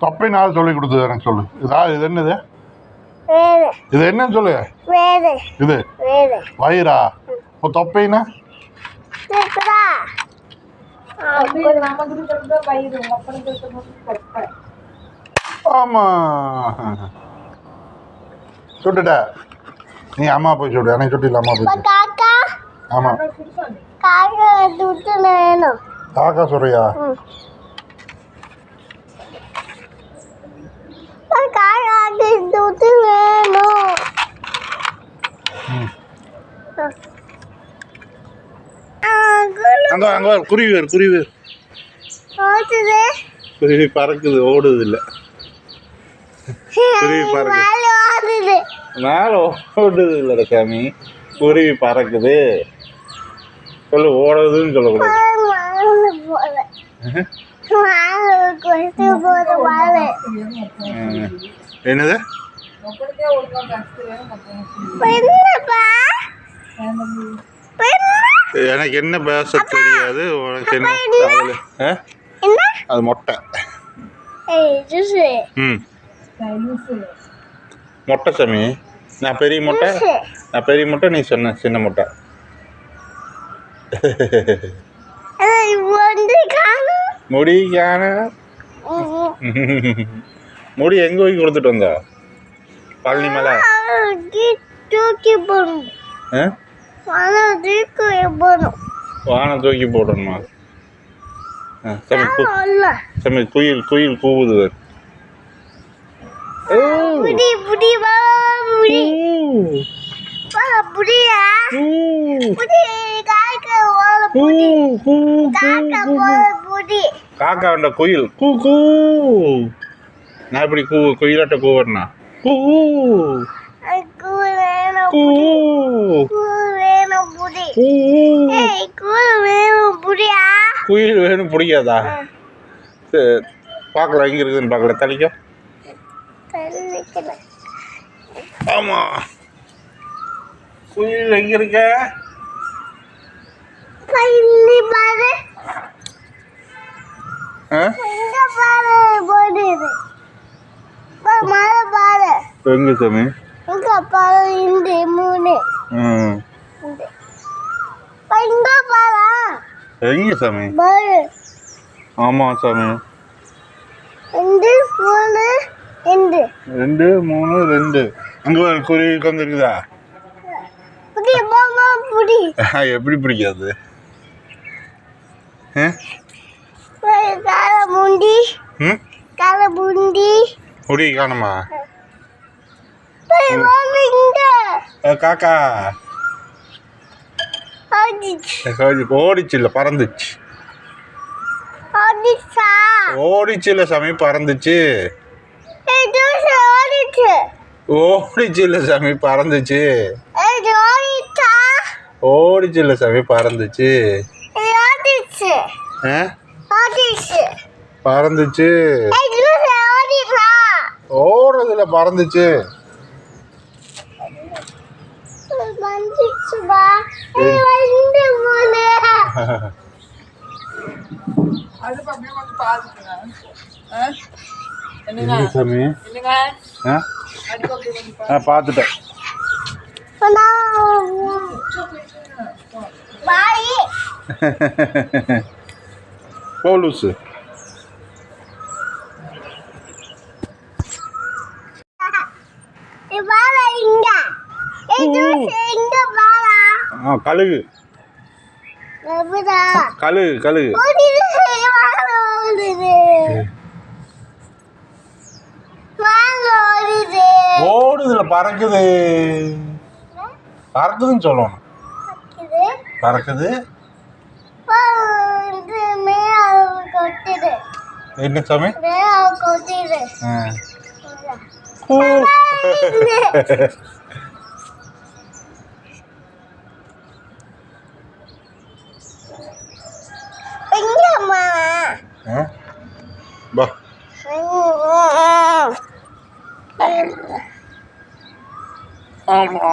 தொப்பை நான் சொல்லி கொடுத்தது எனக்கு சொல்லு. இதா இது என்னது? இது என்னன்னு சொல்லு? இது? வயிறா? இப்போ தொப்பைனா ஆமா. சுட்டுட்ட. நீ அம்மா போய் சுடு. எனக்கு சுட்டு அம்மா போய் காக்கா? ஆமா. காக்கா துட்டு ம். ஆ, குளு அங்க அங்க ஒரு குருவி வேறு குருவி வேறு போச்சுது. குருவி பறக்குது ஓடுது இல்லை குருவி பறக்குது. மேல ஓடுது. ஓடுது இல்லைடா சாமி குருவி பறக்குது சொல்லு ஓடுதுன்னு சொல்லக்கூடாது மேல போல. என்னது? எனக்கு என்ன பேச தெரியாது. உனக்கு என்ன? அது மொட்டை. ம். மொட்டை சாமி நான் பெரிய மொட்டை. நான் பெரிய மொட்டை நீ சொன்ன சின்ன மொட்டை. காணும். முடி எங்க போய் கொடுத்துட்டு வந்தா? பழனி மலை. தூக்கி போடணும். வானம் தூக்கி போடணுமா. சாமி குயில் குயில் கூவுது வேறு புடி, புடி, வா, புடி. வா, புடியா? புடி, காக்கா குயில் கூ கூ. நான் எப்படி கூ குயிலாட்ட கூவறனா? கூ? குயில் வேணும் பிடிக்காதா? சரி பார்க்கலாம் எங்கே இருக்குதுன்னு பார்க்கல தலிக்கோ. ஆமாம் குயில் எங்கே இருக்க? ஆ இங்க பாரு போடுது பா, மழை பாரு எங்கே சாமி? இங்க பாரு இந்த மூணு. ம் இங்க பாரு எங்கே சாமி? பாரு. ஆமாம் சாமி. இந்த மூணு இந்த ரெண்டு மூணு ரெண்டு. அங்கே குருவி உட்காந்து இருக்குதா புடி மாமா புடி. எப்படி பிடிக்காது? கால முண்டி. ம்? கால முண்டி. முடி காணுமா? காக்கா. ஓடிச்சு. இல்லை பறந்துச்சு. ஓடிச்சு? இல்லை சாமி பறந்துச்சு. ஓடிச்சு. இல்லை சாமி பறந்துச்சு. ஓடிச்சு இல்லை சாமி பறந்துச்சு. பறந்துச்சு. ஓடுறதுல பறந்துச்சு. வந்துச்சுப்பா ஏய் வந்து போனே அது அப்படியே வந்து பாத்துக்கங்க ஆ? என்னங்க எங்க சாமி என்னங்க ஆ அதுக்கு அப்படியே வந்து ஆ பார்த்துட்டேன் பாய் போலூஸு ஆ கழுகு. கழுகு கழுகு. ஓடுதுல பறக்குது. பறக்குதுன்னு சொல்லணும். பறக்குது. என்ன சாமி? மேல கொட்டுது ஆ. எங்கம்மா ஆ? பா ஆமா